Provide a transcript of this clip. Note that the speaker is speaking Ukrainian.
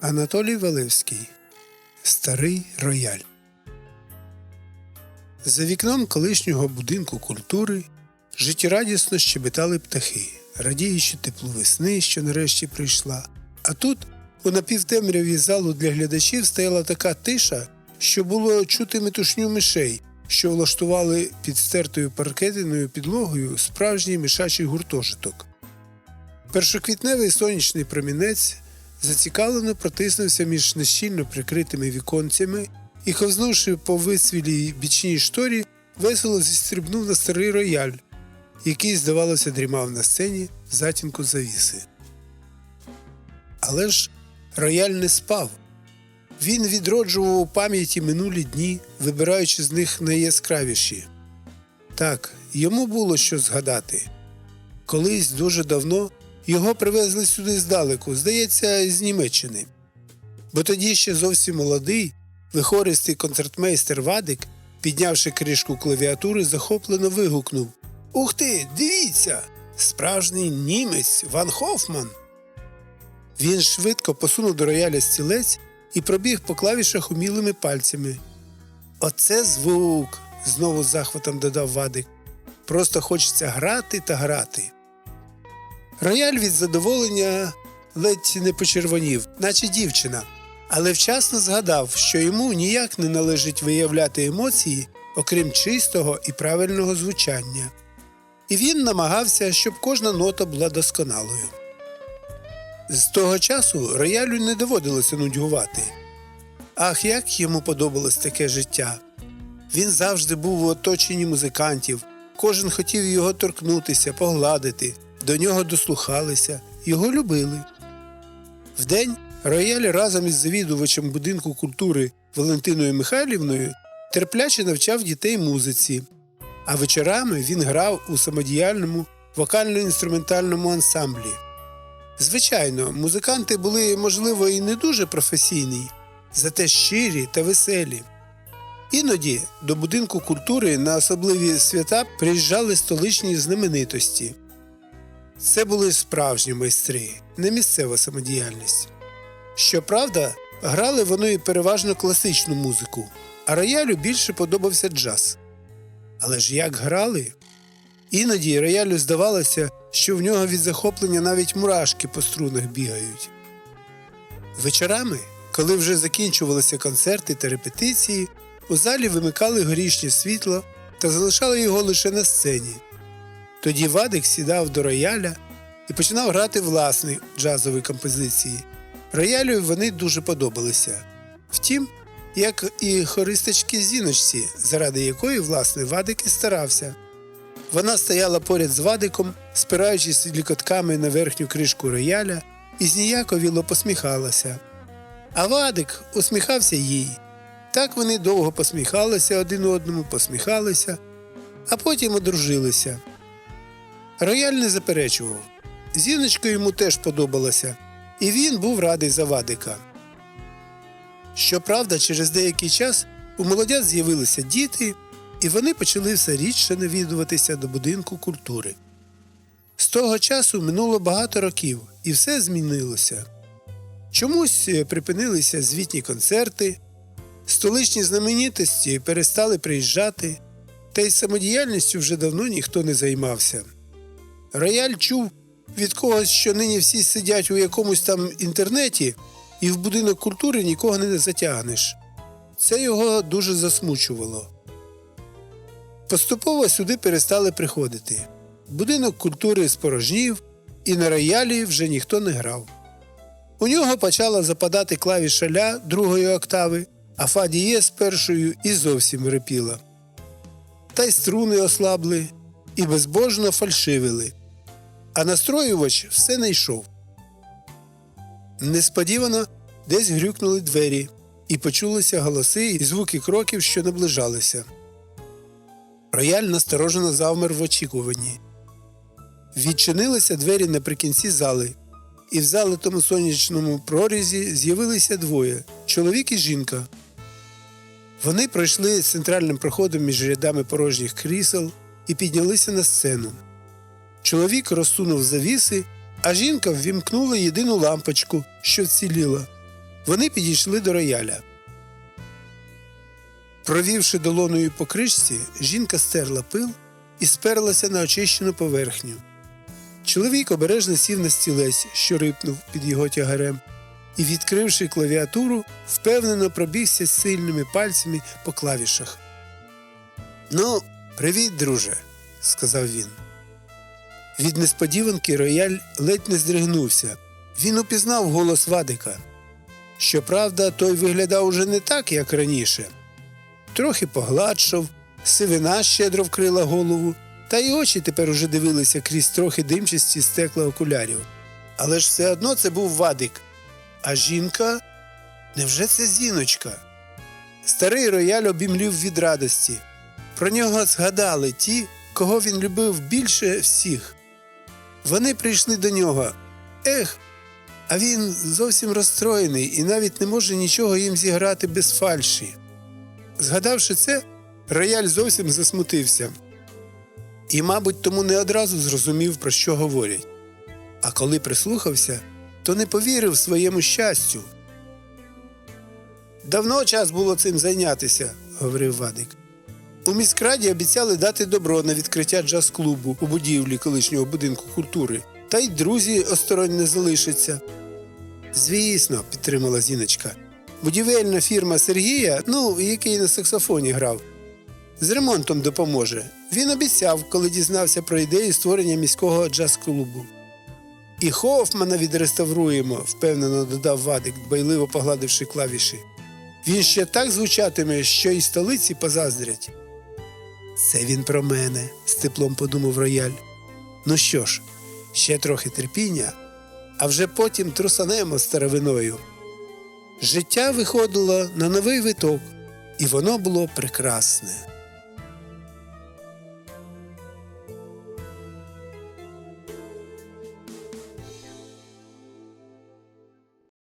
Анатолій Валевський Старий рояль. За вікном колишнього будинку культури життєрадісно щебетали птахи, радіючи теплу весни, що нарешті прийшла. А тут, у напівтемряві залу для глядачів, стояла така тиша, що було чути метушню мишей, що влаштували під стертою паркетиною підлогою справжній мишачий гуртожиток. Першоквітневий сонячний промінець зацікавлено протиснувся між нещільно прикритими віконцями і, ковзнувши по висвілій бічній шторі, весело зістрибнув на старий рояль, який, здавалося, дрімав на сцені в затінку завіси. Але ж рояль не спав. Він відроджував у пам'яті минулі дні, вибираючи з них найяскравіші. Так, йому було що згадати. Колись дуже давно його привезли сюди здалеку, здається, з Німеччини. Бо тоді ще зовсім молодий, вихористий концертмейстер Вадик, піднявши кришку клавіатури, захоплено вигукнув Ух ти, дивіться! Справжній німець Ван Хофман. Він швидко посунув до рояля стілець і пробіг по клавішах умілими пальцями. Оце звук, знову з захватом додав Вадик. Просто хочеться грати та грати. Рояль від задоволення ледь не почервонів, наче дівчина, але вчасно згадав, що йому ніяк не належить виявляти емоції, окрім чистого і правильного звучання. І він намагався, щоб кожна нота була досконалою. З того часу роялю не доводилося нудьгувати. Ах, як йому подобалось таке життя! Він завжди був у оточенні музикантів, кожен хотів його торкнутися, погладити, до нього дослухалися, його любили. Вдень рояль разом із завідувачем будинку культури Валентиною Михайлівною терпляче навчав дітей музиці, а вечорами він грав у самодіяльному вокально-інструментальному ансамблі. Звичайно, музиканти були, можливо, і не дуже професійні, зате щирі та веселі. Іноді до будинку культури на особливі свята приїжджали столичні знаменитості. Це були справжні майстри, не місцева самодіяльність. Щоправда, грали вони переважно класичну музику, а роялю більше подобався джаз. Але ж як грали? Іноді роялю здавалося, що в нього від захоплення навіть мурашки по струнах бігають. Вечорами, коли вже закінчувалися концерти та репетиції, у залі вимикали горішнє світло та залишали його лише на сцені. Тоді Вадик сідав до рояля і починав грати власні джазові композиції. Роялю вони дуже подобалися. Втім, як і хористочки зіночці, заради якої, власне, Вадик і старався. Вона стояла поряд з Вадиком, спираючись лікотками на верхню кришку рояля, і зніяковіло посміхалася. А Вадик усміхався їй. Так вони довго посміхалися один одному, посміхалися, а потім одружилися. Рояль не заперечував. Зіночка йому теж подобалася, і він був радий за Вадика. Щоправда, через деякий час у молодят з'явилися діти, і вони почали все рідше навідуватися до будинку культури. З того часу минуло багато років, і все змінилося. Чомусь е, припинилися звітні концерти, столичні знаменитості перестали приїжджати, та й самодіяльністю вже давно ніхто не займався. Рояль чув від когось, що нині всі сидять у якомусь там інтернеті, і в будинок культури нікого не затягнеш. Це його дуже засмучувало. Поступово сюди перестали приходити. Будинок культури спорожнів, і на роялі вже ніхто не грав. У нього почала западати клавіша ля другої октави, а фа дієз першою і зовсім репіла. Та й струни ослабли і безбожно фальшивили, а настроювач все не йшов. Несподівано десь грюкнули двері, і почулися голоси і звуки кроків, що наближалися. Рояль насторожено завмер в очікуванні. Відчинилися двері наприкінці зали, і в залитому сонячному прорізі з'явилися двоє чоловік і жінка. Вони пройшли центральним проходом між рядами порожніх крісел і піднялися на сцену. Чоловік розсунув завіси, а жінка ввімкнула єдину лампочку, що вціліла. Вони підійшли до рояля. Провівши долоною по кришці, жінка стерла пил і сперлася на очищену поверхню. Чоловік обережно сів на стілець, що рипнув під його тягарем, і, відкривши клавіатуру, впевнено пробігся сильними пальцями по клавішах. Ну, привіт, друже, сказав він. Від несподіванки рояль ледь не здригнувся. Він упізнав голос Вадика. Щоправда, той виглядав уже не так, як раніше. Трохи погладшав, сивина щедро вкрила голову, та й очі тепер уже дивилися крізь трохи димчасті стекла окулярів. Але ж все одно це був Вадик. А жінка? Невже це зіночка? Старий рояль обімлів від радості. Про нього згадали ті, кого він любив більше всіх. Вони прийшли до нього. Ех, а він зовсім розстроєний і навіть не може нічого їм зіграти без фальші. Згадавши це, рояль зовсім засмутився. І, мабуть, тому не одразу зрозумів, про що говорять. А коли прислухався, то не повірив своєму щастю. Давно час було цим зайнятися, говорив Вадик. У міськраді обіцяли дати добро на відкриття джаз-клубу у будівлі колишнього будинку культури, та й друзі осторонь не залишаться. Звісно, підтримала Зіночка. Будівельна фірма Сергія, ну, який на саксофоні грав, з ремонтом допоможе. Він обіцяв, коли дізнався про ідею створення міського джаз-клубу. І Хофмана відреставруємо, впевнено додав Вадик, дбайливо погладивши клавіші. Він ще так звучатиме, що і столиці позаздрять. Це він про мене, з теплом подумав рояль. Ну що ж, ще трохи терпіння, а вже потім трусанемо старовиною. Життя виходило на новий виток, і воно було прекрасне.